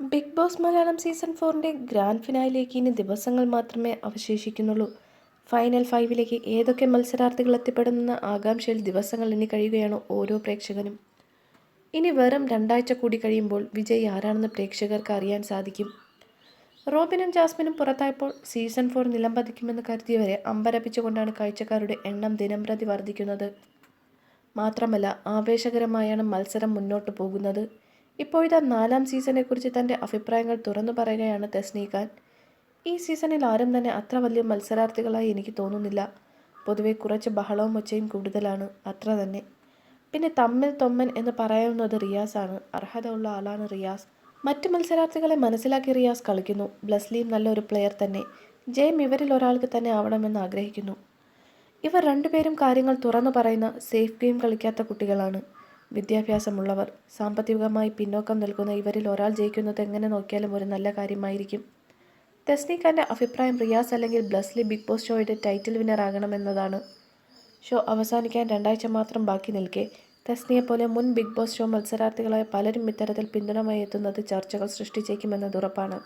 Big Boss Malayalam season ഫോറിന്റെ grand ഫിനാലിലേക്ക് ഇനി ദിവസങ്ങൾ മാത്രമേ അവശേഷിക്കുന്നുള്ളൂ. ഫൈനൽ ഫൈവിലേക്ക് ഏതൊക്കെ മത്സരാർത്ഥികൾ എത്തിപ്പെടുമെന്ന ആകാംക്ഷയിൽ ദിവസങ്ങൾ ഇനി കഴിയുകയാണ് ഓരോ പ്രേക്ഷകനും. ഇനി വെറും രണ്ടാഴ്ച കൂടി കഴിയുമ്പോൾ വിജയ് ആരാണെന്ന് പ്രേക്ഷകർക്ക് അറിയാൻ സാധിക്കും. റോബിനും ജാസ്മിനും പുറത്തായപ്പോൾ സീസൺ ഫോർ നിലം പതിക്കുമെന്ന് കരുതിയവരെ അമ്പരപ്പിച്ചുകൊണ്ടാണ് കാഴ്ചക്കാരുടെ എണ്ണം ദിനംപ്രതി വർദ്ധിക്കുന്നത്. മാത്രമല്ല ആവേശകരമായാണ് മത്സരം മുന്നോട്ട് പോകുന്നത്. ഇപ്പോഴത്തെ നാലാം സീസണെക്കുറിച്ച് തന്റെ അഭിപ്രായങ്ങൾ തുറന്നു പറയുകയാണ് തെസ്നി ഖാൻ ഈ സീസണിൽ ആരും തന്നെ അത്ര വലിയ മത്സരാർത്ഥികളായി എനിക്ക് തോന്നുന്നില്ല. പൊതുവെ കുറച്ച് ബഹളവും ഒച്ചയും കൂടുതലാണ് അത്ര തന്നെ. പിന്നെ തമ്മിൽ തൊമ്മൻ എന്ന് പറയാവുന്നത് റിയാസാണ്. അർഹത ഉള്ള ആളാണ് റിയാസ്. മറ്റ് മത്സരാർത്ഥികളെ മനസ്സിലാക്കി റിയാസ് കളിക്കുന്നു. ബ്ലസ്ലിയും നല്ലൊരു പ്ലെയർ തന്നെ. ജയം ഇവരിൽ ഒരാൾക്ക് തന്നെ ആവണമെന്ന് ആഗ്രഹിക്കുന്നു. ഇവർ രണ്ടുപേരും കാര്യങ്ങൾ തുറന്നു പറയുന്ന സേഫ് ഗെയിം കളിക്കാത്ത കുട്ടികളാണ്. വിദ്യാഭ്യാസമുള്ളവർ. സാമ്പത്തികമായി പിന്നോക്കം നിൽക്കുന്ന ഇവരിൽ ഒരാൾ ജയിക്കുന്നത് എങ്ങനെ നോക്കിയാലും ഒരു നല്ല കാര്യമായിരിക്കും. തെസ്നിഖാന്റെ അഭിപ്രായം റിയാസ് അല്ലെങ്കിൽ ബ്ലസ്ലി ബിഗ് ബോസ് ഷോയുടെ ടൈറ്റിൽ വിന്നർ ആകണമെന്നതാണ്. ഷോ അവസാനിക്കാൻ രണ്ടാഴ്ച മാത്രം ബാക്കി നിൽക്കെ തെസ്നിയെ പോലെ മുൻ ബിഗ് ബോസ് ഷോ മത്സരാർത്ഥികളായ പലരും ഇത്തരത്തിൽ പിന്തുണമായി എത്തുന്നത് ചർച്ചകൾ സൃഷ്ടിച്ചേക്കുമെന്നത് ഉറപ്പാണ്.